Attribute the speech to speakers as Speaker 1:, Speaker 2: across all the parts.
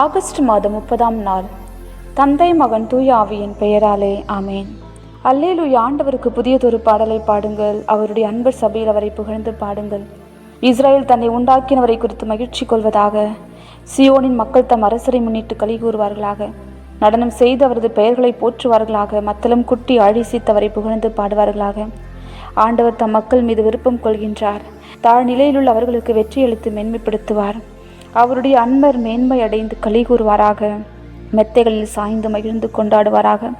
Speaker 1: August மாதம் முப்பதாம் நாள். தந்தை மகன் தூய ஆவியின் பெயராலே ஆமேன். அல்லேலு ஆண்டவருக்கு புதியதொரு பாடலை பாடுங்கள். அவருடைய அன்பர் சபையில் அவரை புகழ்ந்து பாடுங்கள். இஸ்ரேல் தன்னை உண்டாக்கினவரை குறித்து மகிழ்ச்சி கொள்வதாக சியோனின் மக்கள் தம் அரசரை முன்னிட்டு களி கூறுவார்களாக. நடனம் செய்து அவரது பெயர்களை போற்றுவார்களாக. மத்தளம் குட்டி அழிசித்தவரை புகழ்ந்து பாடுவார்களாக. ஆண்டவர் தம் மக்கள் மீது விருப்பம் கொள்கின்றார். தாழ்நிலையிலுள்ள அவர்களுக்கு வெற்றியளித்து மென்மைப்படுத்துவார். அவருடைய அன்பர் மேன்மை அடைந்து களி கூறுவாராக. மெத்தைகளில் சாய்ந்து மகிழ்ந்து கொண்டாடுவாராக.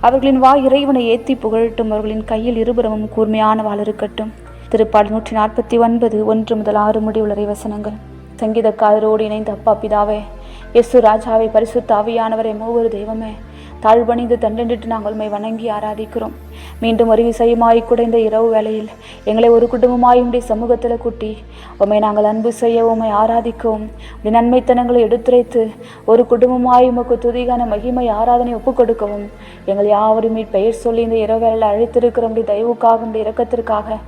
Speaker 1: அவர்களின் வாய் இறைவனை ஏத்தி புகழட்டும். அவர்களின் கையில் இருபுறமும் கூர்மையான வாள் இருக்கட்டும். திருப்பாடு நூற்றி நாற்பத்தி ஒன்பது ஒன்று முதல் ஆறு முடிவுள்ள வசனங்கள். சங்கீதக்காரரோடு இணைந்த அப்பா பிதாவே எசு ராஜாவை பரிசுத்த ஆவியானவரை மூவர் தெய்வமே தாழ்வணிந்து தண்டனிட்டு நாங்கள் உண்மை வணங்கி ஆராதிக்கிறோம். மீண்டும் ஒரு விசயமாய் கூட இந்த இரவு வேளையில் எங்களை ஒரு குடும்பமாய் உடைய சமூகத்தில் கூட்டி உண்மை நாங்கள் அன்பு செய்ய உண்மை ஆராதிக்கவும். உடைய நன்மைத்தனங்களை எடுத்துரைத்து ஒரு குடும்பமாய் உமக்கு துதிகான மகிமை ஆராதனை ஒப்புக் கொடுக்கவும். எங்கள் யாவருமே பெயர் சொல்லி இந்த இரவு வேளையில் அழைத்திருக்கிற உடைய தயவுக்காக உடைய இரக்கத்திற்காக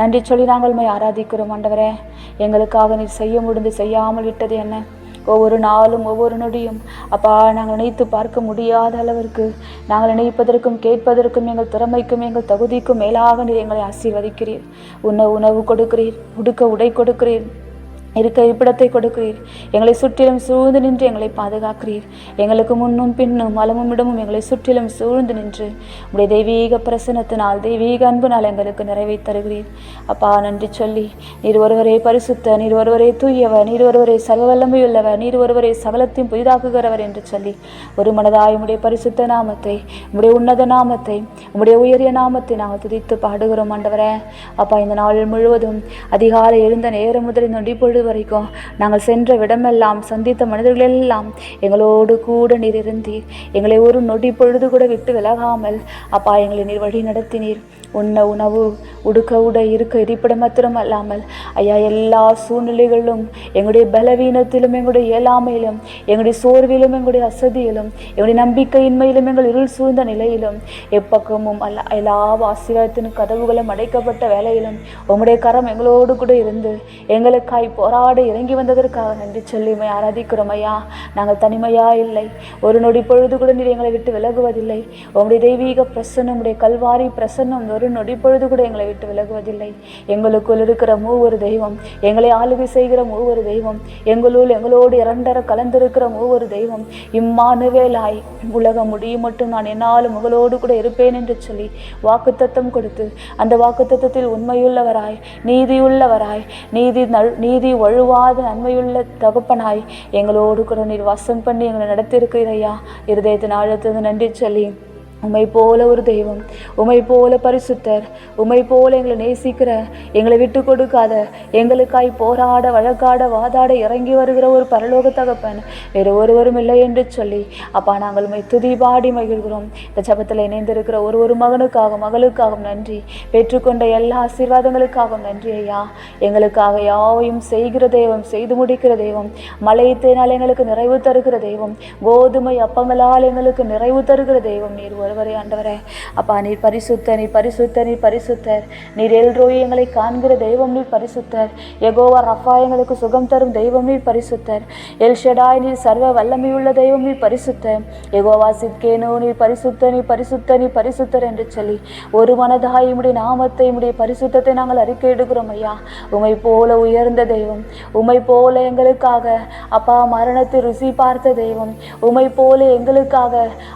Speaker 1: நன்றி சொல்லி நாங்கள் உண்மை ஆராதிக்கிறோம் ஆண்டவரே. எங்களுக்காக நீர் செய்ய முடிந்து செய்யாமல் விட்டது என்ன? ஒவ்வொரு நாளும் ஒவ்வொரு நொடியும். அப்பா நாங்கள் நினைத்து பார்க்க முடியாத அளவிற்கு நாங்கள் நினைப்பதற்கும் கேட்பதற்கும் எங்கள் திறமைக்கும் எங்கள் தகுதிக்கும் மேலாக நீர் எங்களை ஆசீர்வதிக்கிறீர். உண்ண உணவு கொடுக்கிறீர் உடுக்க உடை கொடுக்கிறீர். இருக்க இருப்பிடத்தை கொடுக்கிறீர். எங்களை சுற்றிலும் சூழ்ந்து நின்று எங்களை பாதுகாக்கிறீர். எங்களுக்கு முன்னும் பின்னும் மலமும் இடமும் எங்களை சுற்றிலும் சூழ்ந்து நின்று உடைய தெய்வீக பிரசனத்தினால் தெய்வீக அன்பினால் எங்களுக்கு நிறைவை தருகிறீர். அப்பா நன்றி சொல்லி நீர் ஒருவரே பரிசுத்த நீர் ஒருவரே தூயவர் நீர் ஒருவரே சர்வவல்லமையுள்ளவர் நீர் ஒருவரே சகலத்தையும் புதிதாக்குகிறவர் என்று சொல்லி ஒரு மனதாய் உடைய பரிசுத்த நாமத்தை உடைய உன்னத நாமத்தை உடைய உயரிய நாமத்தை நாங்கள் துதித்து பாடுகிறோம் ஆண்டவரே. அப்பா இந்த நாள் முழுவதும் அதிகாலை எழுந்த நேரம் முதல் நொடி பொழுது வரைக்கும் நாங்கள் சென்ற விடமெல்லாம் சந்தித்த மனிதர்களெல்லாம் எங்களோடு கூட நீர் இருந்தீர். எங்களை ஒரு நொடி பொழுது கூட விட்டு விலகாமல் அப்பா எங்களை நீர் வழி நடத்தினீர். உண்ண உணவு உடுக்க உடை இருக்க இருப்பிடம் மாத்திரம் அல்லாமல் ஐயா எல்லா சூழ்நிலைகளிலும் எங்களுடைய பலவீனத்திலும் எங்களுடைய இயலாமையிலும் எங்களுடைய சோர்விலும் எங்களுடைய அசதியிலும் எங்களுடைய நம்பிக்கையின்மையிலும் எங்கள் இருள் சூழ்ந்த நிலையிலும் எப்பக்கமும் அல்ல எல்லா ஆசீர்வாதத்தின் கதவுகளும் அடைக்கப்பட்ட வேலையிலும் உங்களுடைய கரம் எங்களோடு கூட இருந்து எங்களுக்காய் போராட இறங்கி வந்ததற்காக நன்றி சொல்லி ஆராதிக்கிறோம் ஐயா. நாங்கள் தனிமையா இல்லை. ஒரு நொடி பொழுது கூட நீர் எங்களை விட்டு விலகுவதில்லை. உங்களுடைய தெய்வீக பிரசன்னம் உடைய கல்வாரி பிரசன்னம் ஒரு நொடி பொழுது கூட எங்களை விட்டு விலகுவதில்லை. எங்களுக்குள் இருக்கிற மூவொரு தெய்வம் எங்களை ஆளுகை செய்கிற மூவொரு தெய்வம் எங்களுள் எங்களோடு இரண்டர கலந்திருக்கிற மூவொரு தெய்வம். இம்மானுவேலாய் உலகம் முடியும் மட்டும் நான் என்னாலும் உங்களோடு கூட இருப்பேன் என்று சொல்லி வாக்குத்தத்தம் கொடுத்து அந்த வாக்குத்தத்தத்தில் உண்மையுள்ளவராய் நீதியுள்ளவராய் நீதி நல் நீதி வழுவாத நன்மையுள்ள தகப்பனாய் எங்களோடு கூட நீர் வாசம் பண்ணி எங்களை நடத்தியிருக்கிறீரையா இருதயத்தின் ஆழத்திலிருந்து நன்றி சொல்லி உமை போல ஒரு தெய்வம் உமை போல பரிசுத்தர் உமை போல எங்களை நேசிக்கிற எங்களை விட்டு கொடுக்காத எங்களுக்காய் போராட வழக்காட வாதாட இறங்கி வருகிற ஒரு பரலோக தகப்பன். வேறு ஒருவரும் இல்லை என்று சொல்லி அப்பா நாங்கள் உமை துதி பாடி மகிழ்கிறோம். இந்த ஜபத்தில் இணைந்திருக்கிற ஒரு ஒரு மகனுக்காகவும் மகளுக்காகவும் நன்றி. பெற்றுக்கொண்ட எல்லா ஆசீர்வாதங்களுக்காகவும் நன்றி ஐயா. எங்களுக்காக யாவையும் செய்கிற தெய்வம் செய்து முடிக்கிற தெய்வம் மலையத்தினால் எங்களுக்கு நிறைவு தருகிற தெய்வம் கோதுமை அப்பங்களால் எங்களுக்கு நிறைவு தருகிற தெய்வம் நீர் ஒருவரே ஆண்டவரே. அப்பா நீர் பரிசுத்த நீ பரிசுத்த நீ பரிசுத்தர். நீர் எல்ரோய் எங்களை காண்கிற தெய்வம் நீர் பரிசுத்தர். எகோவா ரஃபா எங்களுக்கு சுகம் தரும் தெய்வம் நீர் பரிசுத்தர். எல்ஷடாய் நீர் சர்வ வல்லமையுள்ள தெய்வம் நீர் பரிசுத்தர். எகோவா சித்கேனோ நீர் பரிசுத்த நீ பரிசுத்த நீ பரிசுத்தர் என்று சொல்லி ஒரு மனதாய் உம்முடைய நாமத்தை உம்முடைய பரிசுத்தத்தை நாங்கள் அறிக்கையிடுகிறோம் ஐயா. உமை போல உயர்ந்த தெய்வம் உமை போல எங்களுக்காக அப்பா மரணத்தை ருசி பார்த்த தெய்வம் உமை போல எங்களுக்காக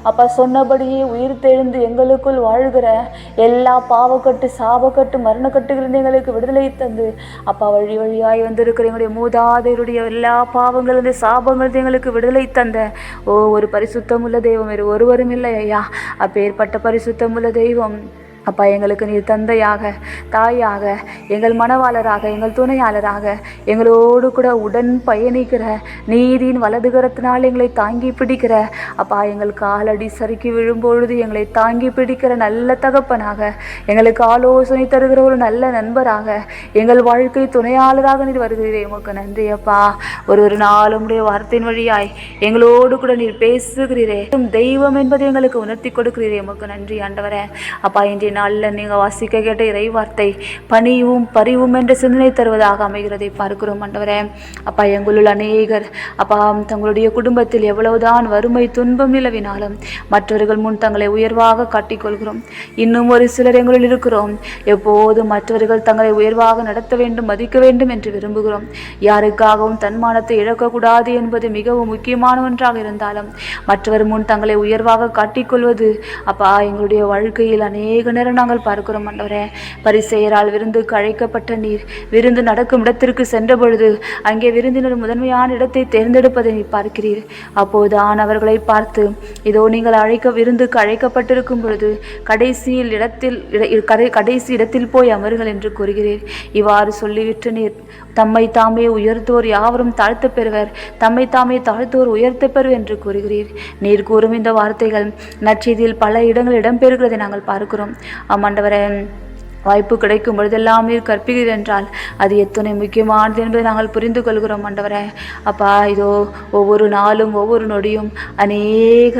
Speaker 1: அப்பா சொன்னபடியே உயிர் உயிர்த்தெழுந்து எங்களுக்குள் வாழ்கிற எல்லா பாவக்கட்டு சாபக்கட்டு மரணக்கட்டுகளிலிருந்து எங்களுக்கு விடுதலை தந்து. அப்பா வழி வழியாய் வந்திருக்கிற எங்களுடைய மூதாதையருடைய எல்லா பாவங்களிலிருந்து சாபங்களிலிருந்து எங்களுக்கு விடுதலை தந்த. ஓ ஒரு பரிசுத்தமுள்ள தெய்வம் வேறு ஒருவரும் இல்லை ஐயா. அப்பேற்பட்ட பரிசுத்தமுள்ள தெய்வம். அப்பா எங்களுக்கு நீர் தந்தையாக தாயாக எங்கள் மனவாளராக எங்கள் துணையாளராக எங்களோடு கூட உடன் பயணிக்கிற நீதியின் வலதுகரத்தினால் எங்களை தாங்கி பிடிக்கிற அப்பா எங்கள் காலடி சறுக்கி விழும்பொழுது எங்களை தாங்கி பிடிக்கிற நல்ல தகப்பனாக எங்களுக்கு ஆலோசனை தருகிற ஒரு நல்ல நண்பராக எங்கள் வாழ்க்கை துணையாளராக நீர் வருகிறீரே. உமக்கு நன்றி அப்பா. ஒரு ஒரு நாள் வார்த்தையின் வழியாய் எங்களோடு கூட நீர் பேசுகிறீரே. தெய்வம் என்பதை எங்களுக்கு உணர்த்தி கொடுக்கிறீரே. உமக்கு நன்றி ஆண்டவரே. அப்பா இன்றைய நாளில் நீங்கள் வாசிக்க கேட்ட இறை வார்த்தை பணிவும் பரிவும் என்ற சிந்தனை தருவதாக அமைகிறதை பார்க்கிறோம் ஆண்டவரே. அப்பா எங்களுள் அநேகர். அப்பா தங்களுடைய குடும்பத்தில் எவ்வளவுதான் வறுமை துன்பம் நிலவினாலும் மற்றவர்கள் முன் தங்களை உயர்வாக காட்டிக்கொள்கிறோம். இன்னும் ஒரு சிலர் எங்களுள் இருக்கிறோம். எப்போது மற்றவர்கள் தங்களை உயர்வாக நடத்த வேண்டும் மதிக்க வேண்டும் என்று விரும்புகிறோம். யாருக்காகவும் தன்மானத்தை இழக்கக்கூடாது என்பது மிகவும் முக்கியமான ஒன்றாக இருந்தாலும் மற்றவர் முன் தங்களை உயர்வாக காட்டிக்கொள்வது அப்பா எங்களுடைய வாழ்க்கையில் அநேக நேரம் நாங்கள் பார்க்கிறோம் ஆண்டவரே பரிசெயரால் விருந்து கழைக்கப்பட்ட நீர் விருந்து நடக்கும் இடத்திற்கு சென்ற பொழுது அங்கே விருந்தினர் முதன்மையான இடத்தை தேர்ந்தெடுப்பதை நீ பார்க்கிறீர். அப்போது அவர்களை பார்த்து இதோ நீங்கள் அழைக்க விருந்துக்கு அழைக்கப்பட்டிருக்கும் பொழுது கடைசியில் இடத்தில் கடைசி இடத்தில் போய் அமருங்கள் என்று கூறுகிறீர். இவ்வாறு சொல்லிவிட்டு நீர் தம்மை தாமே உயர்த்தோர் யாவரும் தாழ்த்த பெறுவர் தம்மை தாமே தாழ்த்தோர் உயர்த்த பெறுவர் என்று கூறுகிறீர். நீர் கூறும் இந்த வார்த்தைகள் நற்செய்தியில் பல இடங்கள் இடம்பெறுகிறதை நாங்கள் பார்க்கிறோம். ஆமாண்டவரே. வாய்ப்பு கிடைக்கும் பொழுது எல்லாமே கற்பிக்கிறது என்றால் அது எத்தனை முக்கியமானது என்பதை நாங்கள் புரிந்து கொள்கிறோம் ஆண்டவரே. அப்பா இதோ ஒவ்வொரு நாளும் ஒவ்வொரு நொடியும் அநேக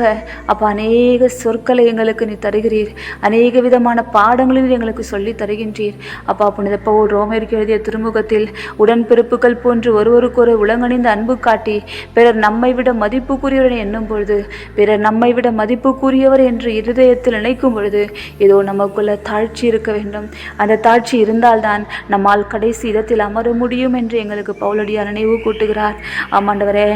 Speaker 1: அப்பா அநேக சொற்களை எங்களுக்கு நீ தருகிறீர். அநேக விதமான பாடங்களையும் எங்களுக்கு சொல்லி தருகின்றீர். அப்பா புனித பவுல் ரோமேற்கு எழுதிய திருமுகத்தில் உடன்பிறப்புகள் போன்று ஒருவருக்கொரு உலங்கணிந்து அன்பு காட்டி பிறர் நம்மை விட மதிப்புக்குரியவர் எண்ணும் பொழுது பிறர் நம்மை விட மதிப்புக்குரியவர் என்று இருதயத்தில் நினைக்கும் பொழுது ஏதோ நமக்குள்ள தாழ்ச்சி இருக்க வேண்டும். அந்த தாழ்ச்சி இருந்தால்தான் நம்மால் கடைசி இடத்தில் அமர முடியும் என்று எங்களுக்கு பவுலடியார் நினைவு கூட்டுகிறார். ஆமாண்டவரே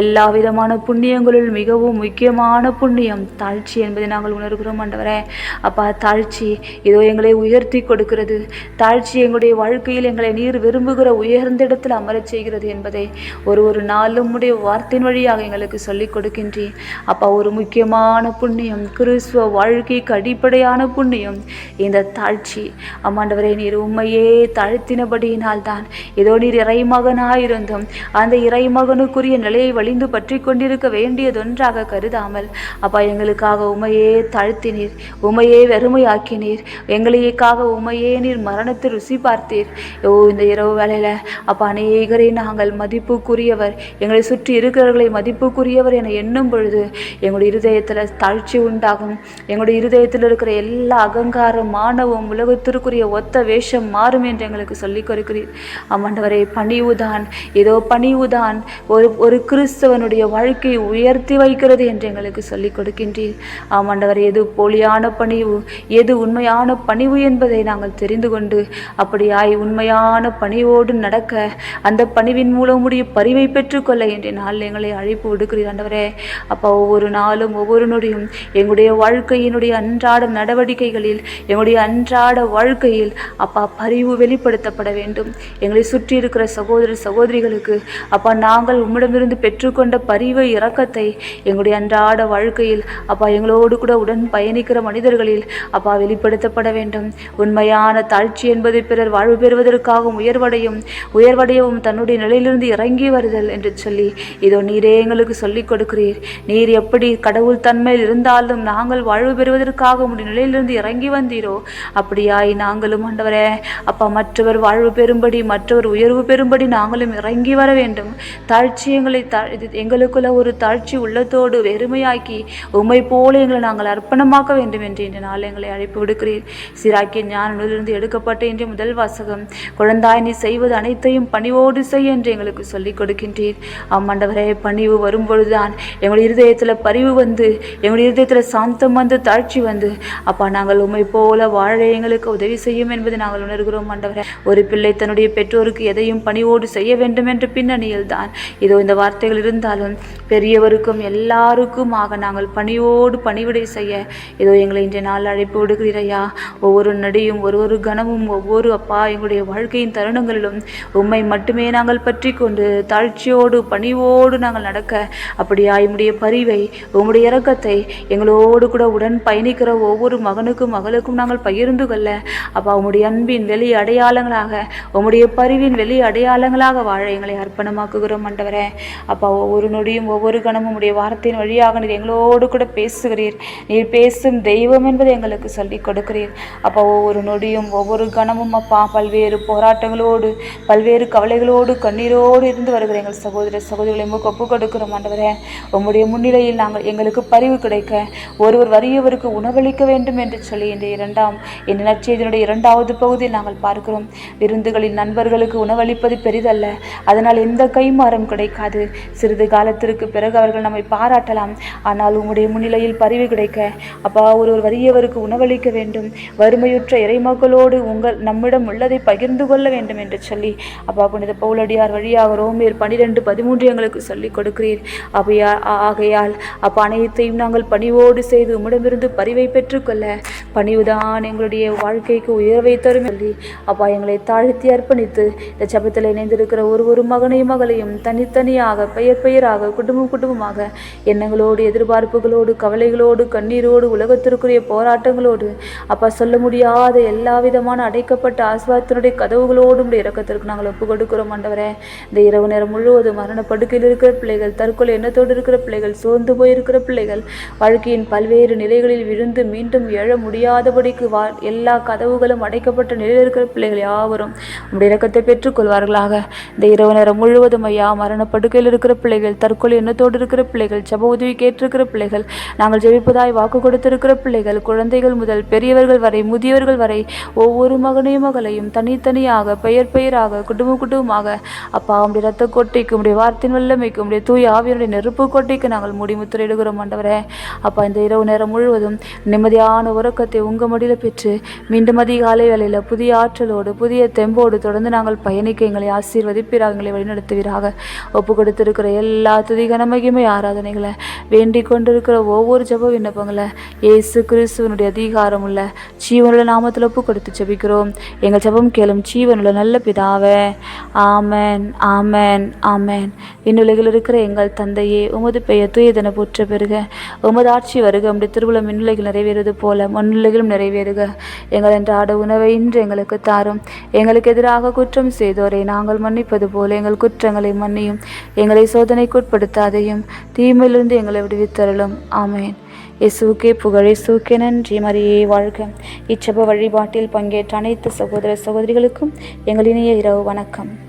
Speaker 1: எல்லா விதமான புண்ணியங்களுள் மிகவும் முக்கியமான புண்ணியம் தாழ்ச்சி என்பதை நாங்கள் உணர்கிறோம் ஆண்டவரே. அப்பா தாழ்ச்சி இதோ எங்களை உயர்த்தி கொடுக்கிறது. தாழ்ச்சி எங்களுடைய வாழ்க்கையில் எங்களை நீர் விரும்புகிற உயர்ந்த இடத்தில் அமரச் செய்கிறது என்பதை ஒரு ஒரு நாளும் உடைய வார்த்தையின் வழியாக எங்களுக்கு சொல்லிக் கொடுக்கின்றேன் அப்பா ஒரு முக்கியமான புண்ணியம் கிறிஸ்துவ வாழ்க்கைக்கு அடிப்படையான புண்ணியம் இந்த தாழ்ச்சி. அம்மாண்டவரே நீர் உண்மையே தாழ்த்தினபடியினால் தான் ஏதோ நீர் இறைமகனாயிருந்தும் அந்த இறைமகனுக்குரிய நிலையை வலிந்து பற்றி கொண்டிருக்க வேண்டியதொன்றாக கருதாமல் அப்பா எங்களுக்காக உமையே தாழ்த்தினீர் உமையே வெறுமையாக்கினீர் எங்களுக்காக உமையே நீர் மரணத்தை ருசி பார்த்தீர். ஓ இந்த இரவு வேலையில் அப்பா அநேகரை நாங்கள் மதிப்புக்குரியவர் எங்களை சுற்றி இருக்கிறவர்களை மதிப்புக்குரியவர் என எண்ணும் பொழுது எங்களுடைய இருதயத்தில் தாழ்ச்சி உண்டாகும். எங்களுடைய இருதயத்தில் இருக்கிற எல்லா அகங்காரம் மாணவம் உலகத்து கர்த்தருக்குரிய ஒத்த வேஷம் மாறும் என்று எங்களுக்கு சொல்லிக் கொடுக்கிறீர். ஆமாண்டவரே பணிவுதான். ஏதோ பணிவுதான். ஒரு ஒரு கிறிஸ்தவனுடைய வாழ்க்கையை உயர்த்தி வைக்கிறது என்று எங்களுக்கு சொல்லிக் கொடுக்கின்றீர். ஆமாண்டவர் எது போலியான பணிவு? எது உண்மையான பணிவு என்பதை நாங்கள் தெரிந்து கொண்டு அப்படியாய் உண்மையான பணிவோடு நடக்க அந்த பணிவின் மூலம் உடைய பரிவை பெற்றுக்கொள்ள என்ற நாள் எங்களை அழைப்பு விடுக்கிறீர் ஆண்டவரே. அப்போ ஒவ்வொரு நாளும் ஒவ்வொரு நொடியும் எங்களுடைய வாழ்க்கையினுடைய அன்றாட நடவடிக்கைகளில் எங்களுடைய அன்றாட வாழ்க்கையில் அப்பா பரிவு வெளிப்படுத்தப்பட வேண்டும். எங்களை சுற்றி இருக்கிற சகோதர சகோதரிகளுக்கு அப்பா நாங்கள் உம்மிடமிருந்து பெற்றுக்கொண்ட பரிவு இறக்கத்தை எங்களுடைய அன்றாட வாழ்க்கையில் அப்பா எங்களோடு கூட உடன் பயணிக்கிற மனிதர்களில் அப்பா வெளிப்படுத்தப்பட வேண்டும். உண்மையான தாழ்ச்சி என்பது பிறர் வாழ்வு பெறுவதற்காகவும் உயர்வடையும் உயர்வடையவும் தன்னுடைய நிலையிலிருந்து இறங்கி வருதல் என்று சொல்லி இதோ நீரே எங்களுக்கு சொல்லிக் கொடுக்கிறீர். நீர் எப்படி கடவுள் தன்மையில் இருந்தாலும் நாங்கள் வாழ்வு பெறுவதற்காக உடைய நிலையிலிருந்து இறங்கி வந்தீரோ அப்படியாய் நாங்களும் ஆண்டவரே. அப்பா மற்றவர் வாழ்வு பெறும்படி மற்றவர் உயர்வு பெறும்படி நாங்களும் இறங்கி வர வேண்டும். தாழ்ச்சி எங்களை தா எங்களுக்குள்ள ஒரு தாழ்ச்சி உள்ளத்தோடு வெறுமையாக்கி உம்மை போல எங்களை நாங்கள் அர்ப்பணமாக்க வேண்டும் என்று இன்று நாள் எங்களை அழைப்பு விடுக்கிறீர். சிராக்கிய ஞானிலிருந்து எடுக்கப்பட்ட இன்றைய முதல் வாசகம் குழந்தாய் நீ செய்வது அனைத்தையும் பணிவோடு செய் என்று எங்களுக்கு சொல்லிக் கொடுக்கின்றீர். ஆமாண்டவரே பணிவு வரும்பொழுதுதான் எங்களுடைய இருதயத்தில் பரிவு வந்து எங்களுடைய இருதயத்தில் சாந்தம் வந்து தாழ்ச்சி வந்து அப்பா நாங்கள் உம்மை போல வாழ எங்களுக்கு உதவி செய்யும் என்பதை நாங்கள் உணர்கிறோம் ஆண்டவரே. ஒரு பிள்ளை தன்னுடைய பெற்றோருக்கு எதையும் பணிவோடு செய்ய வேண்டும் என்ற பின்னணியில் தான் இதோ இந்த வார்த்தைகள் இருந்தாலும் பெரியவருக்கும் எல்லாருக்குமாக நாங்கள் பணியோடு பணிவிடை செய்ய இதோ எங்களை இன்றைய நாள் அழைப்பு விடுகிறீரையா. ஒவ்வொரு நடியும் ஒரு ஒரு கணமும் ஒவ்வொரு அப்பா எங்களுடைய வாழ்க்கையின் தருணங்களிலும் உம்மை மட்டுமே நாங்கள் பற்றி கொண்டு தாழ்ச்சியோடு பணிவோடு நாங்கள் நடக்க அப்படியா உம்முடைய பரிவை உம்முடைய இறக்கத்தை எங்களோடு கூட உடன் பயணிக்கிற ஒவ்வொரு மகனுக்கும் மகளுக்கும் நாங்கள் பகிர்ந்து கொள்ள அப்பா உம்முடைய அன்பின் வெளி அடையாளங்களாக உம்முடைய பரிவின் வெளி அடையாளங்களாக வாழ எங்களை அர்ப்பணமாக்குகிறோம் ஆண்டவரே. அப்பா ஒவ்வொரு நொடியும் ஒவ்வொரு கணமும் உடைய வார்த்தையின் வழியாக நீர் எங்களோடு கூட பேசுகிறீர். நீர் பேசும் தெய்வம் என்பதை எங்களுக்கு சொல்லிக் கொடுக்கிறீர். அப்பா ஒவ்வொரு நொடியும் ஒவ்வொரு கணமும் அப்பா பல்வேறு போராட்டங்களோடு பல்வேறு கவலைகளோடு கண்ணீரோடு இருந்து வருகிற எங்கள் சகோதர சகோதரிகளை உமக்கு ஒப்பு கொடுக்கிறோம் ஆண்டவரே. உங்களுடைய முன்னிலையில் நாங்கள் எங்களுக்கு பரிவு கிடைக்க ஒருவர் வறியவருக்கு உணவளிக்க வேண்டும் என்று சொல்லி இந்த இரண்டாம் இந்த இதனுடைய இரண்டாவது பகுதியில் நாங்கள் பார்க்கிறோம். விருந்துகளின் நண்பர்களுக்கு உணவளிப்பது பெரிதல்ல. அதனால் எந்த கைமாறம் கிடைக்காது. சிறிது காலத்திற்கு பிறகு அவர்கள் நம்மை பாராட்டலாம். ஆனால் உம்முடைய முன்னிலையில் பரிவு கிடைக்க அப்பா ஒருவர் வறியவருக்கு உணவளிக்க வேண்டும். வறுமையுற்ற இறைமக்களோடு உங்கள் நம்மிடம் உள்ளதை பகிர்ந்து கொள்ள வேண்டும் என்று சொல்லி அப்பா புனித பவுலடியார் வழியாக ரோமேர் பனிரெண்டு பதிமூன்று எங்களுக்கு சொல்லிக் கொடுக்கிறீர். அவையா ஆகையால் அப்பா அனைத்தையும் நாங்கள் பணிவோடு செய்து உம்மிடமிருந்து பரிவை பெற்றுக்கொள்ள பணிவுதான் எங்களுடைய வாழ்க்கை. வாழ்க்கைக்கு உயர்வை தரும் சொல்லி அப்பா எங்களை தாழ்த்தி அர்ப்பணித்து இந்த சபத்தில் இணைந்திருக்கிற ஒரு ஒரு மகனையும் மகளையும் தனித்தனியாக பெயர் பெயராக குடும்பம் குடும்பமாக எண்ணங்களோடு எதிர்பார்ப்புகளோடு கவலைகளோடு கண்ணீரோடு உலகத்திற்குரிய போராட்டங்களோடு அப்பா சொல்ல முடியாத எல்லா விதமான அடைக்கப்பட்ட ஆஸ்வாதத்தினுடைய கதவுகளோடும் உடைய இறக்கத்திற்கு நாங்கள் ஒப்பு கொடுக்கிறோம் ஆண்டவரே. இந்த இரவு நேரம் முழுவதும் மரண படுக்கையில் இருக்கிற பிள்ளைகள் தற்கொலை எண்ணத்தோடு இருக்கிற பிள்ளைகள் சோர்ந்து போயிருக்கிற பிள்ளைகள் வாழ்க்கையின் பல்வேறு நிலைகளில் விழுந்து மீண்டும் எழ முடியாதபடிக்கு வா எல்லா கதவுகளும் அடைக்கப்பட்ட நிலையில் இருக்கிற பிள்ளைகள் யாவரும் உடைய இறக்கத்தை பெற்றுக்கொள்வார்களாக. இந்த இரவு நேரம் முழுவதும் ஐயா மரண படுக்கையில் இருக்கிற பிள்ளைகள் தற்கொலை எண்ணத்தோடு இருக்கிற பிள்ளைகள் ஜப உதவி கேட்டிருக்கிற பிள்ளைகள் நாங்கள் ஜெபிப்பதாய் வாக்கு கொடுத்திருக்கிற பிள்ளைகள் குழந்தைகள் முதல் பெரியவர்கள் வரை முதியவர்கள் வரை ஒவ்வொரு மகனையும் மகளையும் தனித்தனியாக பெயர் பெயராக குடும்ப குடும்பமாக அப்பா உடைய ரத்த கோட்டைக்கு உடைய வார்த்தையின் வல்லமைக்கு உடைய தூய் ஆவியனுடைய நெருப்பு கோட்டைக்கு நாங்கள் முடிமுத்திரையிடுகிறோம் ஆண்டவரே. அப்பா இந்த இரவு நேரம் முழுவதும் நிம்மதியான உறக்கத்தை உங்க மடியில் பெற்று மீண்டும் அதிகாலை வேளையில் புதிய ஆற்றலோடு புதிய தெம்போடு தொடர்ந்து நாங்கள் பயணிக்க எங்களை ஆசீர்வதிப்பீராக எங்களை வழிநடத்துவீராக. ஒப்பு கொடுத்திருக்கிற எல்லா துதிகன மகிமை ஆராதனைகளை வேண்டிக் கொண்டிருக்கிற ஒவ்வொரு ஜப விண்ணப்பங்களை இயேசு கிறிஸ்துவனுடைய அதிகாரம் உள்ள ஜீவனுள்ள நாமத்தில் ஒப்பு கொடுத்து ஜெபிக்கிறோம். எங்கள் ஜெபம் கேளும் ஜீவனுள்ள நல்ல பிதாவே ஆமேன் ஆமேன் ஆமேன். விண்ணுலகில் இருக்கிற எங்கள் தந்தையே உமது பெயர் துயதனை போற்ற பெறுக. உமது ஆட்சி வருக உம்முடைய திருவிழா மின்னுலகில் நிறைவேறுவது போல மண்ணுலகிலும் நிறைவேறுக. எங்கள் அன்றாட உணவை இன்று எங்களுக்கு தாரும். எங்களுக்கு எதிராக குற்றம் செய்தோரை நாங்கள் மன்னிப்பது போல எங்கள் குற்றங்களை மன்னியும். எங்களை சோதனைக்குட்படுத்தாதையும் தீமையிலிருந்து எங்களை விடுவித்தருளும். ஆமேன். இயேசுக்கே புகழ். இயேசுக்கே நன்றி. மரியே வாழ்க. இச்சப வழிபாட்டில் பங்கேற்ற அனைத்து சகோதர சகோதரிகளுக்கும் எங்கள் இரவு வணக்கம்.